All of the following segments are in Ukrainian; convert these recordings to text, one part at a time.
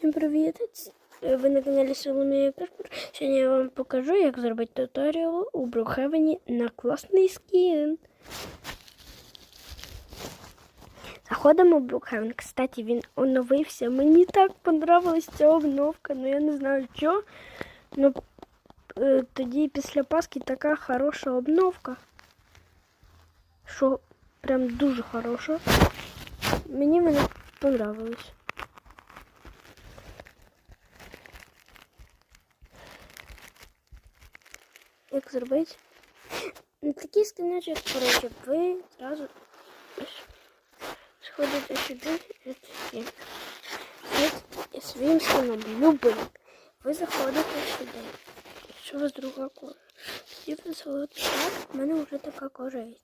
Всім привіт! Ви на каналі Соломія Кашпер. Сьогодні я вам покажу, як зробити туторіал у Брукхевені на класний скін. Заходимо в Брукхевен. Кстати, він оновився. Мені так понравилась ця обновка, але я не знаю чого. Ну, е, тоді після Пасхи така хороша обновка. Що прям дуже хороша. Мені вона понравилась. Як зробити? На такий скиночок, коротше, ви зразу сходите сюди і. Своїм скином любим. Ви заходите сюди. Якщо у вас друга кожа. І ви заходите так, в мене вже така кожа є.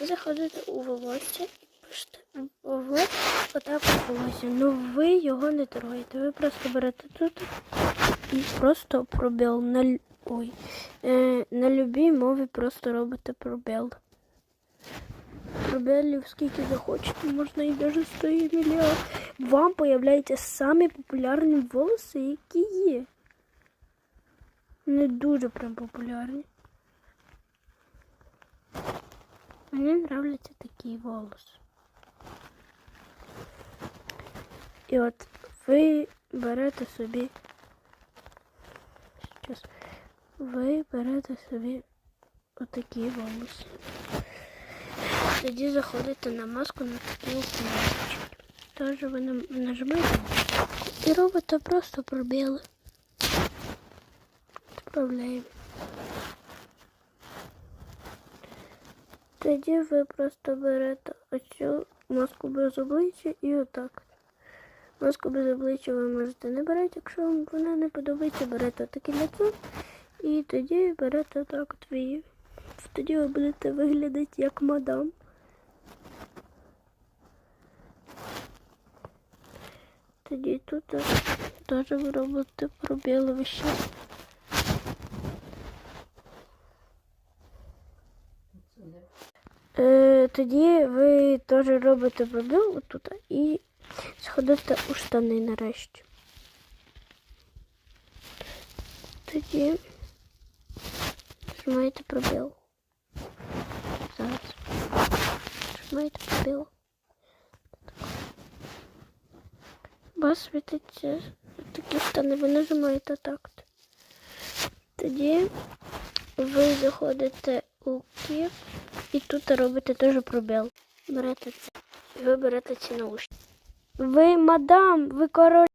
Ви заходите у волосся і пишете вот отак от волосся. Ну ви його не трогаєте. Ви просто берете тут і просто пробіл на ой. Е, на любій мові просто робите пробіл. Пробілів скільки захочете, можна і навіть 100 мільйон. Вам появляються самі популярні волоси, які є. Не дуже прям популярні. Мені нравляться такі волоси. І от ви берете собі. Щас. Ви берете собі отакі волоси. Тоді заходите на маску на такі кнопочки. Тож ви нажимаєте і робите просто пробіли. Відправляємо. Тоді ви просто берете оцю маску без обличчя і отак. Маску без обличчя ви можете не брати, якщо вам вона не подобається, берете таке лицо і тоді берете так от. Тоді ви будете виглядати як мадам. Тоді тут теж ви робите пробіли вище. Е, тоді ви теж робите пробіл отут і сходите у штани нарешті. Тоді нажимаєте пробіл. Зараз. Нажимаєте пробіл. У вас світиться такі штани, ви нажимаєте так. Тоді ви заходите у кіп і тут робите теж пробіл. Берете це. І ви берете ці наушники. Ви мадам, ви король.